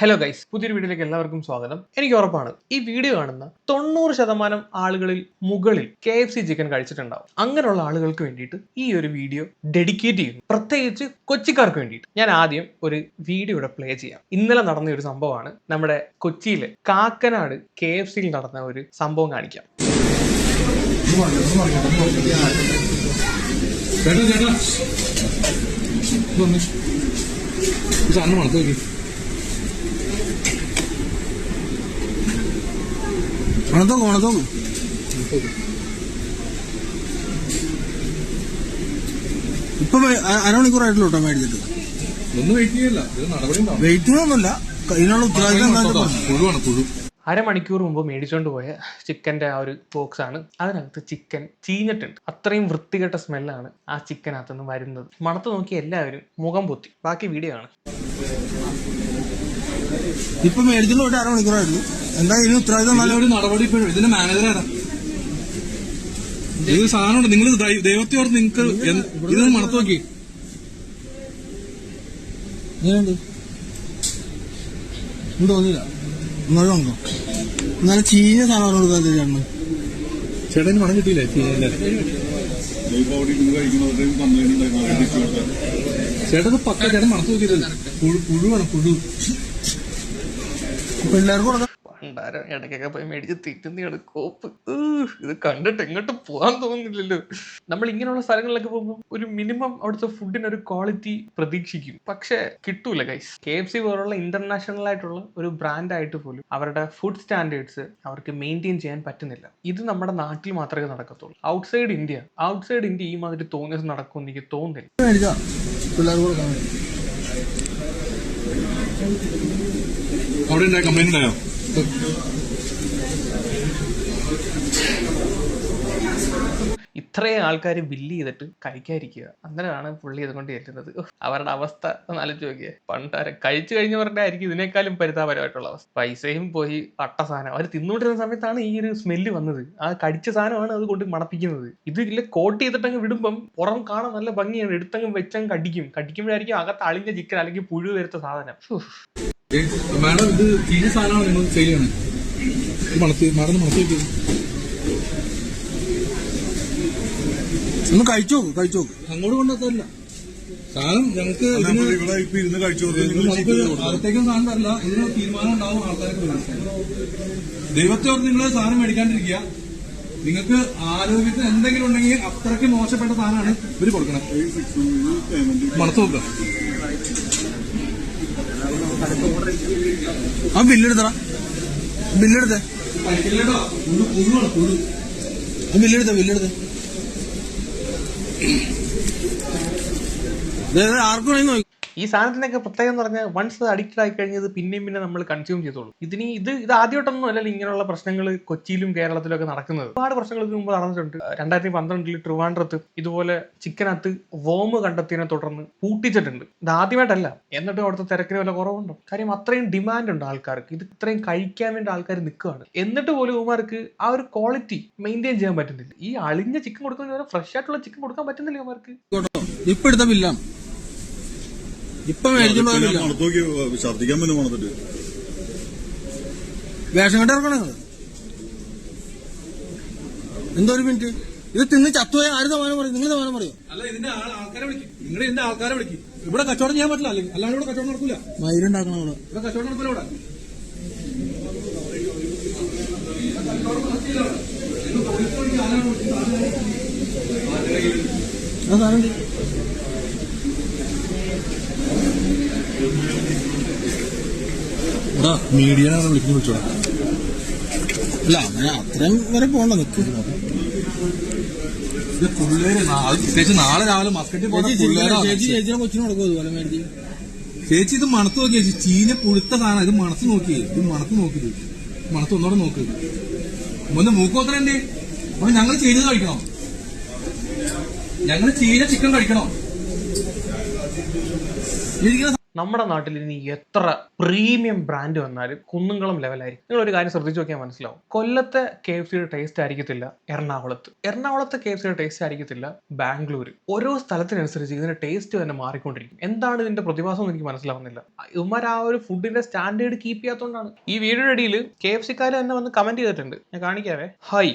Hello guys പുതിയൊരു വീഡിയോയിലേക്ക് എല്ലാവർക്കും സ്വാഗതം. എനിക്ക് ഉറപ്പാണ് ഈ വീഡിയോ കാണുന്ന തൊണ്ണൂറ് ശതമാനം ആളുകളിൽ മുകളിൽ കെ എഫ് സി ചിക്കൻ കഴിച്ചിട്ടുണ്ടാവും. അങ്ങനെയുള്ള ആളുകൾക്ക് വേണ്ടിയിട്ട് ഈ ഒരു വീഡിയോ ഡെഡിക്കേറ്റ് ചെയ്യുന്നു. പ്രത്യേകിച്ച് കൊച്ചിക്കാർക്ക് വേണ്ടിയിട്ട്. ഞാൻ ആദ്യം ഒരു വീഡിയോ ഇവിടെ പ്ലേ ചെയ്യാം. ഇന്നലെ നടന്ന ഒരു സംഭവമാണ്. നമ്മുടെ കൊച്ചിയിലെ കാക്കനാട് കെ എഫ് സിയിൽ നടന്ന ഒരു സംഭവം കാണിക്കാം. ചേട്ടാ മണത്തോക്ക് മണത്തോക്ക് ഇപ്പൊ അരമണിക്കൂറായിട്ടുള്ളൂ കേട്ടോ മേടിച്ചിട്ട് ഒന്നും വെയിറ്റ് ചെയ്യില്ല. ഇത് നടപടി ഇതിനുള്ള ഉത്തരവാദിത്തം പുഴു. അരമണിക്കൂർ മുമ്പ് മേടിച്ചോണ്ട് പോയ ചിക്കന്റെ ആ ഒരു ബോക്സ് ആണ്. അതിനകത്ത് ചിക്കൻ ചീഞ്ഞിട്ടുണ്ട്. അത്രയും വൃത്തികെട്ട സ്മെല്ലാണ് ആ ചിക്കനകത്ത് നിന്ന് വരുന്നത്. മണത്ത് നോക്കി എല്ലാവരും മുഖം പൊത്തി. ബാക്കി വീഡിയോ ആണ് ഇപ്പൊ മേടിച്ചിട്ട് ഒരു അരമണിക്കൂറായിരുന്നു. എന്താ ഇതിന് ഉത്തരവാദിത്തം നല്ല ഒരു നടപടി ഇപ്പോഴും ഇതിന്റെ മാനേജർ ആരാ? ഇത് സാധനമുണ്ട്? നിങ്ങൾ ദൈവത്തെ ഓർത്ത് നിങ്ങൾക്ക് ഇത് മണത്ത് നോക്കി. ഇങ്ങനെയുണ്ട്. ഇവിടെ തോന്നില്ല എന്നാലും ചീഞ്ഞ സാധനം കൊടുക്കാൻ ചേട്ടന് ചേട്ടന് മണം കിട്ടിയില്ലേ? ചേട്ടന് പക്ക ചേട്ടൻ മണത്ത് പുഴു പുഴുവാണ് പുഴു. പിള്ളേർക്ക് പണ്ടാരം ഇടയ്ക്കൊക്കെ പോയി മേടിച്ച് തിറ്റുന്നതാണ് കോപ്പ്. ഇത് കണ്ടിട്ട് എങ്ങോട്ട് പോകാൻ തോന്നുന്നില്ലല്ലോ. നമ്മൾ ഇങ്ങനെയുള്ള സ്ഥലങ്ങളിലൊക്കെ പോകുമ്പോൾ ഒരു മിനിമം അവിടുത്തെ ഫുഡിന് ഒരു ക്വാളിറ്റി പ്രതീക്ഷിക്കും. പക്ഷേ കിട്ടൂല ഗൈസ് കെ എഫ് സി പോലുള്ള ഇന്റർനാഷണൽ ആയിട്ടുള്ള ഒരു ബ്രാൻഡ് ആയിട്ട് പോലും അവരുടെ ഫുഡ് സ്റ്റാൻഡേർഡ്സ് അവർക്ക് മെയിന്റെയിൻ ചെയ്യാൻ പറ്റുന്നില്ല. ഇത് നമ്മുടെ നാട്ടിൽ മാത്രമേ നടക്കത്തുള്ളൂ. ഔട്ട്സൈഡ് ഇന്ത്യ ഔട്ട്സൈഡ് ഇന്ത്യ ഈ മാതിരി തോന്നിയത് നടക്കുമെന്ന് എനിക്ക് തോന്നുന്നില്ല. മേടിച്ചാ പിള്ളേർക്ക് കൊടുക്കാൻ വേണ്ടി ഇത്രയും ആൾക്കാർ ബില്ല് ചെയ്തിട്ട് കഴിക്കാതിരിക്കുക. അങ്ങനെയാണ് പുള്ളി ഇതുകൊണ്ട് ഏറ്റുന്നത്. അവരുടെ അവസ്ഥ ആലോചിച്ച് നോക്കിയേ. പണ്ടാരം കഴിച്ചു കഴിഞ്ഞവരുടെ ആയിരിക്കും ഇതിനേക്കാളും പരിതാപരമായിട്ടുള്ള അവസ്ഥ. പൈസയും പോയി അട്ട സാധനം. അവർ തിന്നുകൊണ്ടിരുന്ന സമയത്താണ് ഈ ഒരു സ്മെല്ല് വന്നത്. ആ കടിച്ച സാധനമാണ് അത് കൊണ്ട് മണപ്പിക്കുന്നത്. ഇത് ഇല്ല കോട്ട് ചെയ്തിട്ടങ്ങ് വിടുമ്പം പുറം കാണാൻ നല്ല ഭംഗിയാണ്. എടുത്തങ്ങ് വെച്ചങ്ങ് കടിക്കും. കടിക്കുമ്പോഴായിരിക്കും അകത്ത് അളിഞ്ഞ ചിക്കൻ അല്ലെങ്കിൽ പുഴു വരുത്ത സാധനം. മാഡം ഇത് ചീഞ്ഞ സാധനമാണ് നിങ്ങൾ ചെയ്യണേ. മണത്തി മണത്ത് മാഡം മണത്ത് ഒന്ന് കഴിച്ചു. നോക്ക് കഴിച്ചു? നോക്ക് അങ്ങോട്ട് കൊണ്ടുവത്തല്ല സാധനം ഞങ്ങൾക്ക് ഇവിടെ ഇപ്പൊ ഇരുന്ന് കഴിച്ചു അകത്തേക്കും സാധനം തരില്ല. ഇതിന് തീരുമാനം ഉണ്ടാവും ആൾക്കാരൊക്കെ വിളിക്കാൻ. ദൈവത്തെ ഓർത്ത് നിങ്ങൾ സാധനം മേടിക്കാണ്ടിരിക്കുക. നിങ്ങൾക്ക് ആരോഗ്യത്തിന് എന്തെങ്കിലും ഉണ്ടെങ്കിൽ അത്രയ്ക്ക് മോശപ്പെട്ട സാധനമാണ് ഇവർ കൊടുക്കണം മണത്ത് നോക്കുക ആ ബില്ലെടുത്തടാ. ബില്ലെടുത്തേ. ബില്ലെടുത്തേ ബില്ലെടുത്തേ. ആർക്കും ഈ സാധനത്തിനൊക്കെ പ്രത്യേകം എന്ന് പറഞ്ഞാൽ വൺസ് അഡിക്റ്റഡ് ആയി കഴിഞ്ഞത് പിന്നെയും പിന്നെ നമ്മൾ കൺസ്യൂം ചെയ്തോളൂ. ഇതിന് ഇത് ഇത് ആദ്യമായിട്ടൊന്നും അല്ലല്ലോ ഇങ്ങനെയുള്ള പ്രശ്നങ്ങൾ കൊച്ചിയിലും കേരളത്തിലും ഒക്കെ നടക്കുന്നത്. ഒരുപാട് പ്രശ്നങ്ങൾക്ക് മുമ്പ് നടന്നിട്ടുണ്ട്. രണ്ടായിരത്തി പന്ത്രണ്ടിൽ ട്രിവാൻഡ്രത്ത് ഇതുപോലെ ചിക്കനകത്ത് വോമ് കണ്ടെത്തിയതിനെ തുടർന്ന് പൂട്ടിച്ചിട്ടുണ്ട്. ഇത് ആദ്യമായിട്ടല്ല. എന്നിട്ട് അവിടുത്തെ തിരക്കിന് വല്ല കുറവുണ്ടോ? കാര്യം അത്രയും ഡിമാൻഡ് ഉണ്ട് ആൾക്കാർക്ക്. ഇത് ഇത്രയും കഴിക്കാൻ വേണ്ടി ആൾക്കാർ നിൽക്കുകയാണ് എന്നിട്ട് പോലും ഇവന്മാർക്ക് ആ ഒരു ക്വാളിറ്റി മെയിന്റെയിൻ ചെയ്യാൻ പറ്റുന്നില്ല. ഈ അളിഞ്ഞ ചിക്കൻ കൊടുക്കുന്ന ഫ്രഷ് ആയിട്ടുള്ള ചിക്കൻ കൊടുക്കാൻ പറ്റുന്നില്ല ഇവന്മാർക്ക്. ഇപ്പൊ എടുത്ത ഇപ്പൊ ഛർദിക്കാൻ മണത്തിട്ട് വേഷം കണ്ട ഇറക്കണം എന്തോ ഒരു മിനിറ്റ് ഇത് തിന്ന് ചത്തുപോയ ആര് സമാനം പറയും? നിങ്ങൾ സമാനം പറയോ? അല്ല ഇതിന്റെ ആൾ- ആൾക്കാരെ വിളിക്കും. നിങ്ങൾ ഇതിന്റെ ആൾക്കാരെ വിളിക്കും. ഇവിടെ കച്ചവടം ചെയ്യാൻ പറ്റില്ല. അല്ലെങ്കിൽ അല്ലാണ്ട് ഇവിടെ കച്ചവടം നടക്കൂല. മയിലുണ്ടാക്കണം ഇവിടെ ഇവിടെ കച്ചവടം നടക്കൂല ഇവിടെ. ആ മീഡിയനാണ് വിളിക്കുന്നത് വിളിച്ചോളാം അല്ല അങ്ങനെ അത്രയും വരെ പോകണ്ട നിക്ക്. ഇത് പിള്ളേര് നാ- അത് പ്രത്യേകിച്ച് നാളെ രാവിലെ മാർക്കറ്റിൽ പോകുന്ന ചേച്ചി പിള്ളേരാണ് ചേച്ചി ചേച്ചിനെ കൊച്ചിനും കൊടുക്കും അതുപോലെ മേടിച്ച് ചേച്ചി ഇത് മണത്ത് നോക്കിയേ ചേച്ചി. ചീഞ്ഞ പുഴുത്ത സാധനം ഇത് മണത്ത് നോക്കിയേ ഇത് മണത്ത് നോക്കി മണത്ത് ഒന്നോടെ നോക്ക്. ഒന്ന് മൂക്കോത്രണ്ടേ അപ്പൊ ഞങ്ങൾ ചീഞ്ഞത് കഴിക്കണോ? ഞങ്ങൾ ചീഞ്ഞ ചിക്കൻ കഴിക്കണോ? നമ്മുടെ നാട്ടിൽ ഇനി എത്ര പ്രീമിയം ബ്രാൻഡ് വന്നാലും കുന്നുംകുളം ലെവലായിരിക്കും നിങ്ങൾ ഒരു കാര്യം ശ്രദ്ധിച്ചു നോക്കിയാൽ മനസ്സിലാവും. കൊല്ലത്തെ കെ എഫ് സിയുടെ ടേസ്റ്റ് ആയിരിക്കത്തില്ല എറണാകുളത്ത്. എറണാകുളത്തെ കെ എഫ് സിയുടെ ടേസ്റ്റ് ആയിരിക്കത്തില്ല ബാംഗ്ലൂർ ഓരോ സ്ഥലത്തിനനുസരിച്ച് ഇതിന്റെ ടേസ്റ്റ് തന്നെ മാറിക്കൊണ്ടിരിക്കും. എന്താണ് ഇതിന്റെ പ്രതിഭാസം എന്ന് എനിക്ക് മനസ്സിലാവുന്നില്ല. ഇവന്മാർ ആ ഒരു ഫുഡിന്റെ സ്റ്റാൻഡേർഡ് കീപ്പ് ചെയ്യാത്തതുകൊണ്ടാണ് ഈ വീഡിയോയുടെ ഇടയിൽ കെ എഫ് സിക്കാർ തന്നെ വന്ന് കമന്റ് ചെയ്തിട്ടുണ്ട്. ഞാൻ കാണിക്കാവേ. Hi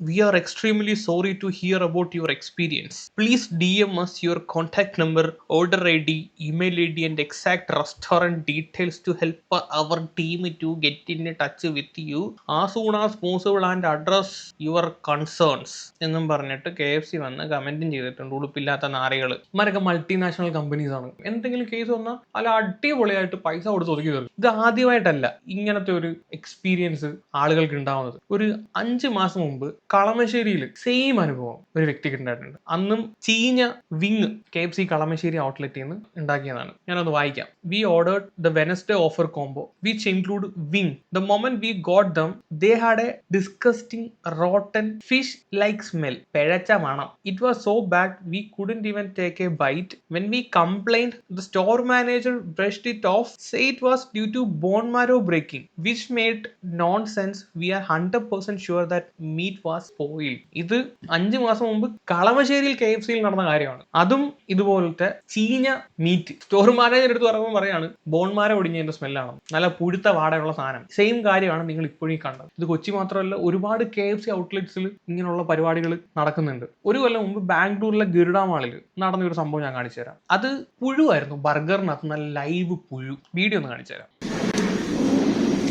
We are extremely sorry to hear about your experience. Please DM us your contact number, order ID, email ID, and exact restaurant details to help our team to get in touch with you as soon as possible and address your concerns. എന്നും പറഞ്ഞിട്ട് K F C വന്ന് കമന്റും ചെയ്തിട്ടുണ്ട് ഉടുപ്പില്ലാത്ത നാറികൾ ഇമാരൊക്കെ multinational companies ആണ് എന്തെങ്കിലും case വന്നാൽ അല്ല അടിപൊളിയായിട്ട് പൈസ കൊടുത്ത് ഒതുക്കി തരും ഇത് ആദ്യമായിട്ടല്ല ഇങ്ങനത്തെ ഒരു എക്സ്പീരിയൻസ് ആളുകൾക്ക് ഉണ്ടാവുന്നത് ഒരു അഞ്ച് മാസം മുമ്പ് കളമശ്ശേരിയിൽ സെയിം അനുഭവം ഒരു വ്യക്തിക്ക് ഉണ്ടായിട്ടുണ്ട്. അന്നും ചീഞ്ഞ wing K F C Kalamassery ഔട്ട്ലെറ്റിൽ നിന്ന് ഉണ്ടാക്കിയതാണ്. ഞാനത് വായിക്കാം. We ordered the Wednesday offer combo which include wing the moment we got them they had a disgusting rotten fish like smell പിഴച്ച മണം. It was so bad we couldn't even take a bite when we complained the store manager brushed it off say it was due to bone marrow breaking which made nonsense we are hundred percent sure that meat was spoil ഇത് അഞ്ചു മാസം മുമ്പ് കളമശ്ശേരിയിൽ K F സിയിൽ നടന്ന കാര്യമാണ്. അതും ഇതുപോലത്തെ ചീഞ്ഞ മീറ്റ് സ്റ്റോർ മാനേജർ എടുത്ത് പറയുമ്പോൾ പറയാണ് ബോൺമാരെ ഒടിഞ്ഞതിന്റെ സ്മെല്ലാണ് നല്ല പുഴുത്ത വാടയുള്ള സാധനം. സെയിം കാര്യമാണ് നിങ്ങൾ ഇപ്പോഴും കണ്ടത്. ഇത് കൊച്ചി മാത്രമല്ല ഒരുപാട് കെ എഫ് സി ഔട്ട്ലെറ്റ്സിൽ ഇങ്ങനെയുള്ള പരിപാടികൾ നടക്കുന്നുണ്ട്. ഒരു കൊല്ലം മുമ്പ് ബാംഗ്ലൂരിലെ ഗരുഡ മാളിൽ നടന്ന ഒരു സംഭവം ഞാൻ കാണിച്ചു തരാം. അത് പുഴുവായിരുന്നു ബർഗറിനകത്ത് നല്ല ലൈവ് പുഴു. വീഡിയോ ഒന്ന് കാണിച്ചു തരാം.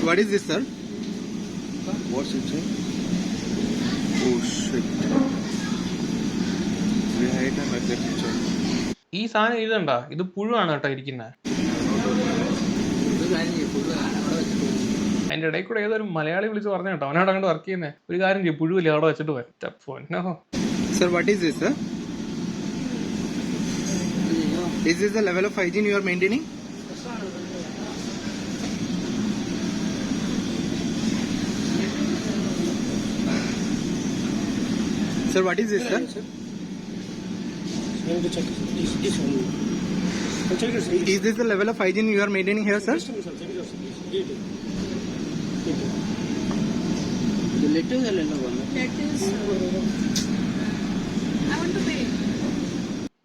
What is this, sir? What's it say? ഈ സാധനം ഇതുണ്ട ഇത് പുഴുവാണ് കേട്ടോ ഇരിക്കുന്നത് അതിന്റെ ഇടയിൽ കൂടെ ഏതൊരു മലയാളി വിളിച്ച് പറഞ്ഞു കേട്ടോ. അവനോട് അങ്ങോട്ട് വർക്ക് ചെയ്യുന്നേ. ഒരു കാര്യം ചെയ്യും പുഴുവില്ല അവിടെ വെച്ചിട്ട് വരും പൊന്നോ. Sir, what is this, sir? You have check. Is this the level of hygiene you are maintaining here, sir? The letters are level one. Letters. I want to pay.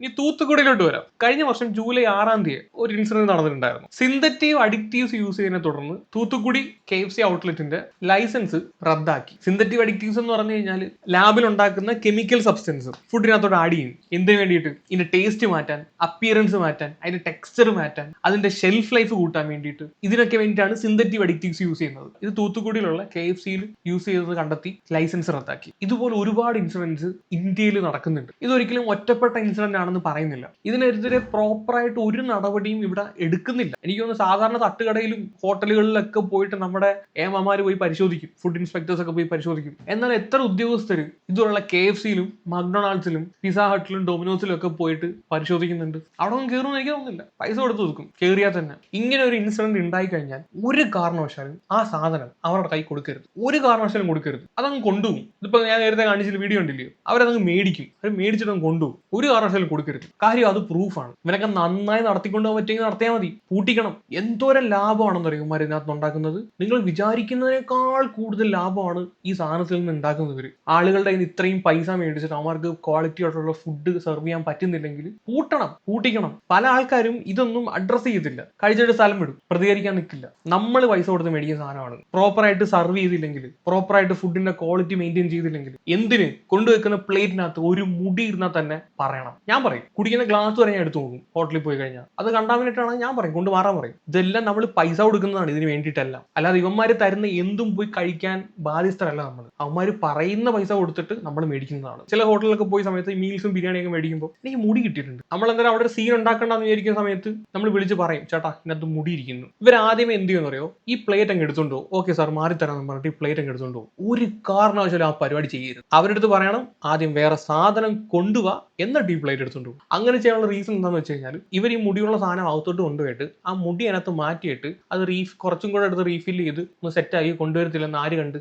ഇനി തൂത്തുക്കുടിയിലോട്ട് വരാം. കഴിഞ്ഞ വർഷം ജൂലൈ ആറാം തീയതി ഒരു ഇൻസിഡന്റ് നടന്നിട്ടുണ്ടായിരുന്നു. Synthetic additives use ചെയ്തതിനെ തുടർന്ന് തൂത്തുക്കുടി കെ എഫ് സി ഔട്ട്ലെറ്റിന്റെ ലൈസൻസ് റദ്ദാക്കി. സിന്തറ്റീവ് അഡിക്റ്റീവ്സ് എന്ന് പറഞ്ഞു കഴിഞ്ഞാൽ ലാബിൽ ഉണ്ടാക്കുന്ന കെമിക്കൽ സബ്സ്റ്റൻസ് ഫുഡിനകത്തോട് ആഡ് ചെയ്യും. എന്തിനു വേണ്ടിയിട്ട്? ഇതിന്റെ ടേസ്റ്റ് മാറ്റാൻ അപ്പിയറൻസ് മാറ്റാൻ അതിന്റെ ടെക്സ്ചർ മാറ്റാൻ അതിന്റെ ഷെൽഫ് ലൈഫ് കൂട്ടാൻ വേണ്ടിയിട്ട് ഇതിനൊക്കെ വേണ്ടിയിട്ടാണ് സിന്തറ്റീവ് അഡിക്റ്റീവ്സ് യൂസ് ചെയ്യുന്നത്. ഇത് തൂത്തുക്കുടിയിലുള്ള കെ എഫ് സിയിൽ യൂസ് ചെയ്തത് കണ്ടെത്തി ലൈസൻസ് റദ്ദാക്കി. ഇതുപോലെ ഒരുപാട് ഇൻസിഡൻസ് ഇന്ത്യയിൽ നടക്കുന്നുണ്ട്. ഇതൊരിക്കലും ഒറ്റപ്പെട്ട ഇൻസിഡന്റ് ആണെന്ന് പറയുന്നില്ല. ഇതിനെതിരെ പ്രോപ്പറായിട്ട് ഒരു നടപടിയും ഇവിടെ എടുക്കുന്നില്ല. എനിക്ക് തോന്നുന്നു സാധാരണ തട്ടുകടയിലും ഹോട്ടലുകളിലൊക്കെ പോയിട്ട് നമ്മുടെ ഏമമാര് പോയി പരിശോധിക്കും. ഫുഡ് ഇൻസ്പെക്ടേഴ്സ് ഒക്കെ പോയി പരിശോധിക്കും. എന്നാൽ എത്ര ഉദ്യോഗസ്ഥർ ഇതുള്ള കെ എഫ് സിയിലും മക്ഡൊണാൾഡ്സിലും പിസ ഹട്ടിലും ഡൊമിനോസിലും ഒക്കെ പോയിട്ട് പരിശോധിക്കുന്നുണ്ട്? അവിടെ ഒന്നും കയറുമെന്ന് എനിക്ക് തോന്നുന്നില്ല. പൈസ കൊടുത്ത് കൊടുക്കും കയറിയാൽ തന്നെ. ഇങ്ങനെ ഒരു ഇൻസിഡന്റ് ഉണ്ടായി കഴിഞ്ഞാൽ ഒരു കാരണവശാലും ആ സാധനം അവരുടെ കൈ കൊടുക്കരുത്. ഒരു കാരണവശാലും കൊടുക്കരുത്. അതങ്ങ് കൊണ്ടുപോകും. ഇതിപ്പോ ഞാൻ നേരത്തെ കാണിച്ചിട്ട് വീഡിയോ ഉണ്ടല്ലോ അവരതങ്ങ് മേടിക്കും. അവർ മേടിച്ചിട്ട് കൊണ്ടുപോകും. ഒരു കാരണവശാലും കൊടുക്കരുത് കാര്യം അത് പ്രൂഫാണ് ഇവനൊക്കെ നന്നായി നടത്തിക്കൊണ്ട് പോകാൻ പറ്റുമെങ്കിൽ നടത്തിയാൽ മതി. പൂട്ടിക്കണം. എന്തോരം ലാഭമാണെന്ന് അറിയും ഇതിനകത്ത് ഉണ്ടാക്കുന്നത്? നിങ്ങൾ വിചാരിക്കുന്നതിനേക്കാൾ കൂടുതൽ ലാഭമാണ് ഈ സാധനത്തിൽ നിന്ന് ഉണ്ടാക്കുന്നവർ ആളുകളുടെ കയ്യിൽ ഇത്രയും പൈസ മേടിച്ചിട്ട് അവർക്ക് ക്വാളിറ്റി ആയിട്ടുള്ള ഫുഡ് സെർവ് ചെയ്യാൻ പറ്റുന്നില്ലെങ്കിൽ പൂട്ടണം പൂട്ടിക്കണം. പല ആൾക്കാരും ഇതൊന്നും അഡ്രസ്സ് ചെയ്തില്ല കഴിച്ചിട്ട് സ്ഥലം വിടും. പ്രതികരിക്കാൻ നിൽക്കില്ല നമ്മൾ പൈസ കൊടുത്ത് മേടിക്കുന്ന സാധനമാണ്. പ്രോപ്പറായിട്ട് സർവ് ചെയ്തില്ലെങ്കിൽ പ്രോപ്പറായിട്ട് ഫുഡിന്റെ ക്വാളിറ്റി മെയിന്റെയിൻ ചെയ്തില്ലെങ്കിൽ എന്തിന്? കൊണ്ടുവെക്കുന്ന പ്ലേറ്റിനകത്ത് ഒരു മുടി ഇരുന്നാൽ തന്നെ പറയണം. ഞാൻ പറയും. കുടിക്കുന്ന ഗ്ലാസ് വരെ ഞാൻ എടുത്തു നോക്കും ഹോട്ടലിൽ പോയി കഴിഞ്ഞാൽ. അത് കണ്ടാമിനിട്ടാണ് ഞാൻ പറയും കൊണ്ട് മാറാൻ പറയും. ഇതെല്ലാം നമ്മൾ പൈസ കൊടുക്കുന്നതാണ് ഇതിന് വേണ്ടിയിട്ടല്ല. അല്ലാതെ ഇവന്മാര് തരുന്ന എന്തും പോയി കഴിക്കാൻ ബാധ്യസ്ഥരല്ല നമ്മൾ അവന്മാര് പറയുന്ന പൈസ കൊടുത്തിട്ട് നമ്മൾ മേടിക്കുന്നതാണ്. ചില ഹോട്ടലിലൊക്കെ പോയി സമയത്ത് മീൽസും ബിരിയാണിയൊക്കെ മേടിക്കുമ്പോൾ എനിക്ക് മുടി കിട്ടിയിട്ടുണ്ട്. നമ്മൾ എന്തായാലും അവിടെ സീൻ ഉണ്ടാക്കണ്ടെന്ന് വിചാരിക്കുന്ന സമയത്ത് നമ്മൾ വിളിച്ച് പറയും ചേട്ടാ ഇതിനകത്ത് മുടി ഇരിക്കുന്നു. ഇവർ ആദ്യമേ എന്ത് ചെയ്യുമെന്ന് അറിയോ? ഈ പ്ലേറ്റ് അങ്ങ് എടുത്തോണ്ട് പോകും. ഓക്കെ സാർ മാറി തരാമെന്ന് പറഞ്ഞിട്ട് ഈ പ്ലേറ്റ് അങ്ങ് എടുത്തോണ്ട് പോകും. ഒരു കാരണവശാലും ആ പരിപാടി ചെയ്യരുത്. അവരെടുത്ത് പറയണം ആദ്യം വേറെ സാധനം കൊണ്ടുപോവാ എന്നിട്ട് ഈ പ്ലേറ്റ് എടുത്തോണ്ട് പോകും അങ്ങനെ ചെയ്യാനുള്ള റീസൺ എന്താണെന്ന് വെച്ച് കഴിഞ്ഞാൽ ഇവർ ഈ മുടിയുള്ള സാധനം അകത്തോട്ട് കൊണ്ടുപോയിട്ട് ആ മുടി അതിനകത്ത് മാറ്റിയിട്ട് അത് റീഫ് കുറച്ചും കൂടെ എടുത്ത് റീഫിൽ ചെയ്ത് ഒന്ന് സെറ്റാക്കി കൊണ്ടുവരത്തില്ലെന്ന് ആര് കണ്ട്?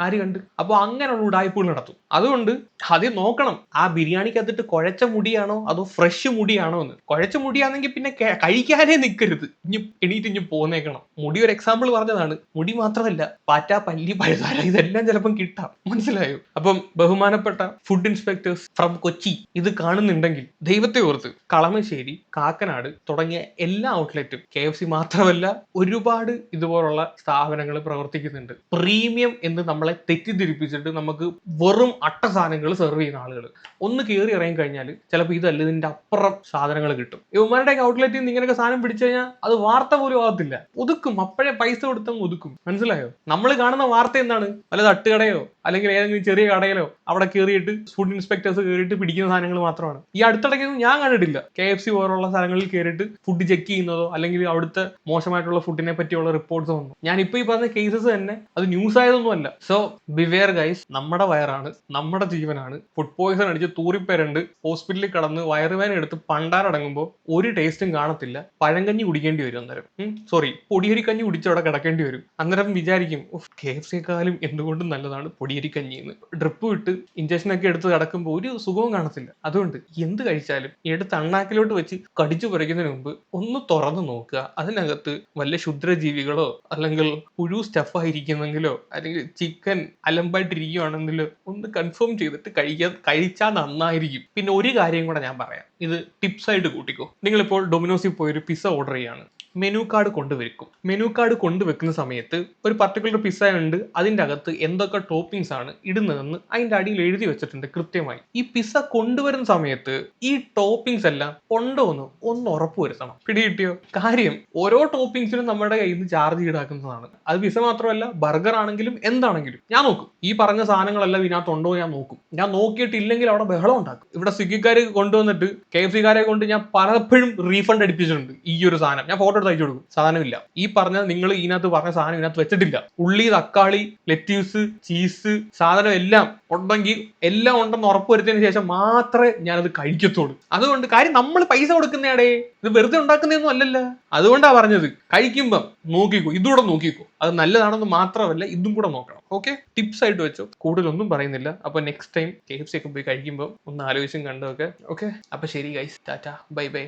ആര് കണ്ട്? അപ്പോൾ അങ്ങനെയുള്ള ഉടായ്പകൾ നടത്തും. അതുകൊണ്ട് ആദ്യം നോക്കണം ആ ബിരിയാണിക്കകത്തിട്ട് കുഴച്ച മുടിയാണോ അതോ ഫ്രഷ് മുടിയാണോ എന്ന്. കുഴച്ച മുടിയാണെങ്കിൽ പിന്നെ കഴിക്കാനേ നിൽക്കരുത് ഇനി എണീറ്റ് ഇനി പോന്നേക്കണം. മുടി ഒരു എക്സാമ്പിൾ പറഞ്ഞതാണ്. മുടി മാത്രമല്ല പാറ്റ പല്ലി പഴുതാര ഇതെല്ലാം ചിലപ്പം കിട്ടാം. മനസ്സിലായോ? അപ്പം ബഹുമാനപ്പെട്ട ഫുഡ് ഇൻസ്പെക്ടേഴ്സ് ഫ്രം കൊച്ചി ഇത് കാണുന്നുണ്ടെങ്കിൽ ദൈവത്തെ ഓർത്ത് കളമശ്ശേരി കാക്കനാട് തുടങ്ങിയ എല്ലാ ഔട്ട്ലെറ്റും കെ എഫ് സി മാത്രമല്ല ഒരുപാട് ഇതുപോലുള്ള സ്ഥാപനങ്ങൾ പ്രവർത്തിക്കുന്നുണ്ട്. പ്രീമിയം എന്ന് നമ്മളെ തെറ്റിദ്ധരിപ്പിച്ചിട്ട് നമുക്ക് വെറും അട്ട സാധനങ്ങൾ സെർവ് ചെയ്യുന്ന ആളുകൾ. ഒന്ന് കയറി ഇറങ്ങി കഴിഞ്ഞാൽ ചിലപ്പോൾ ഇതല്ല ഇതിന്റെ അപ്പുറം സാധനങ്ങൾ കിട്ടും. ഇവന്മാരുടെയൊക്കെ ഔട്ട്ലെറ്റിൽ നിന്ന് ഇങ്ങനെയൊക്കെ സാധനം പിടിച്ചു കഴിഞ്ഞാൽ അത് വാർത്ത പോലും ആകത്തില്ല. ഒതുക്കും അപ്പോഴേ പൈസ കൊടുത്തങ്ങ് ഒതുക്കും. മനസ്സിലായോ? നമ്മൾ കാണുന്ന വാർത്ത എന്താണ്? വല്ല തട്ടുകടയോ അല്ലെങ്കിൽ ഏതെങ്കിലും ചെറിയ കടയിലോ അവിടെ കയറിയിട്ട് ഫുഡ് ഇൻസ്പെക്ടേഴ്സ് കയറിയിട്ട് പിടിക്കുന്ന സാധനങ്ങൾ മാത്രമാണ്. ഈ അടുത്തിടയ്ക്കൊന്നും ഞാൻ കണ്ടിട്ടില്ല. കെ എഫ് സി പോലുള്ള സ്ഥലങ്ങളിൽ കയറിയിട്ട് ഫുഡ് ചെക്ക് ചെയ്യുന്നതോ അല്ലെങ്കിൽ അവിടുത്തെ മോശമായിട്ടുള്ള ഫുഡിനെ പറ്റിയുള്ള റിപ്പോർട്ട്സ് വന്നു ഞാൻ ഇപ്പൊ ഈ പറഞ്ഞ കേസസ് തന്നെ അത് ന്യൂസ് ആയതൊന്നുമല്ല സോ ബിവെയർ ഗൈസ് നമ്മുടെ വയറാണ് നമ്മുടെ ജീവനാണ്. ഫുഡ് പോയിസൺ അടിച്ച് തൂറിപ്പേരുണ്ട് ഹോസ്പിറ്റലിൽ കടന്ന് വയറുവേന എടുത്ത് പണ്ടാറടങ്ങുമ്പോൾ ഒരു ടേസ്റ്റും കാണത്തില്ല. പഴങ്കഞ്ഞി കുടിക്കേണ്ടി വരും അന്നേരം. സോറി പൊടിയരിക്കഞ്ഞി കുടിച്ച് അവിടെ കിടക്കേണ്ടി വരും. അന്നേരം വിചാരിക്കും കെ എഫ് സിയെക്കാളും എന്തുകൊണ്ടും നല്ലതാണ് പൊടിയരിക്കഞ്ഞി എന്ന് ഡ്രിപ്പ് വിട്ട് ഇഞ്ചക്ഷൻ ഒക്കെ എടുത്ത് കിടക്കുമ്പോൾ ഒരു സുഖവും കാണത്തില്ല. അതുകൊണ്ട് എന്ത് കഴിച്ചാലും എടുത്ത് അണ്ണാക്കിലോട്ട് വെച്ച് കടിച്ചു പറിക്കുന്നതിന് മുമ്പ് ഒന്ന് തുറന്നു നോക്കുക. അതിനകത്ത് വല്ല ക്ഷുദ്രജീവികളോ അല്ലെങ്കിൽ പുഴു സ്റ്റഫായിരിക്കുന്നെങ്കിലോ അല്ലെങ്കിൽ ചിക്കൻ അലമ്പായിട്ടിരിക്കുകയാണെങ്കിലോ ഒന്ന് കൺഫേം ചെയ്തിട്ട് കഴിക്കാൻ കഴിച്ചാൽ നന്നായിരിക്കും. പിന്നെ ഒരു കാര്യം കൂടെ ഞാൻ പറയാം. ഇത് ടിപ്സായിട്ട് കൂട്ടിക്കോ. നിങ്ങളിപ്പോൾ ഡൊമിനോസിൽ പോയി ഒരു പിസ്സ ഓർഡർ ചെയ്യാണ്. മെനു കാർഡ് കൊണ്ടുവയ്ക്കും മെനു കാർഡ് കൊണ്ടുവെക്കുന്ന സമയത്ത് ഒരു പർട്ടിക്കുലർ പിസ്സ ഉണ്ട് അതിന്റെ അകത്ത് എന്തൊക്കെ ടോപ്പിംഗ്സ് ആണ് ഇടുന്നതെന്ന് അതിന്റെ അടിയിൽ എഴുതി വെച്ചിട്ടുണ്ട് കൃത്യമായി. ഈ പിസ്സ കൊണ്ടുവരുന്ന സമയത്ത് ഈ ടോപ്പിംഗ്സ് എല്ലാം ഉണ്ടോ എന്ന് ഒന്ന് ഉറപ്പ് വരുത്തണം. പിടികിട്ടിയോ കാര്യം ഓരോ ടോപ്പിംഗ്സിനും നമ്മുടെ കയ്യിൽ നിന്ന് ചാർജ് ഈടാക്കുന്നതാണ് അത് പിസ്സ മാത്രമല്ല ബർഗർ ആണെങ്കിലും എന്താണെങ്കിലും. ഞാൻ നോക്കും. ഈ പറഞ്ഞ സാധനങ്ങളെല്ലാം ഇതിനകത്ത് ഉണ്ടോ എന്ന് ഞാൻ നോക്കും. ഞാൻ നോക്കിയിട്ടില്ലെങ്കിൽ അവിടെ ബഹളം ഉണ്ടാക്കും. ഇവിടെ സ്വിഗ്ഗിക്കാർ കൊണ്ടുവന്നിട്ട് കെ എഫ് സിക്കാരെ കൊണ്ട് ഞാൻ പലപ്പോഴും റീഫണ്ട് അടിപ്പിച്ചിട്ടുണ്ട് ഈ ഒരു സാധനം. ഞാൻ ഫോട്ടോ എടുത്ത് അയച്ചു കൊടുക്കും. സാധനമില്ല. ഈ പറഞ്ഞ നിങ്ങൾ ഇതിനകത്ത് പറഞ്ഞ സാധനം ഇതിനകത്ത് വെച്ചിട്ടില്ല. ഉള്ളി തക്കാളി ലെറ്റ്യൂസ് ചീസ് സാധനം എല്ലാം ഉണ്ടെങ്കിൽ എല്ലാം ഉണ്ടെന്ന് ഉറപ്പ് വരുത്തിയതിനു ശേഷം മാത്രമേ ഞാനത് കഴിക്കത്തുള്ളൂ. അതുകൊണ്ട് കാര്യം നമ്മൾ പൈസ കൊടുക്കുന്നയാടേ ഇത് വെറുതെ ഉണ്ടാക്കുന്നതൊന്നും അല്ലല്ല. അതുകൊണ്ടാ പറഞ്ഞത്. കഴിക്കുമ്പം നോക്കിക്കോ ഇതുകൂടെ നോക്കിക്കോ. അത് നല്ലതാണെന്ന് മാത്രമല്ല ഇതും കൂടെ നോക്കണം. ഓക്കെ ടിപ്സ് ആയിട്ട് വെച്ചോ. കൂടുതലൊന്നും പറയുന്നില്ല. അപ്പൊ next time K F C ഒക്കെ പോയി കഴിക്കുമ്പോൾ ഒന്ന് ആലോചിച്ചും കണ്ടൊക്കെ. ഓക്കെ അപ്പൊ ശരി ഗൈസ് ടാറ്റ ബൈ ബൈ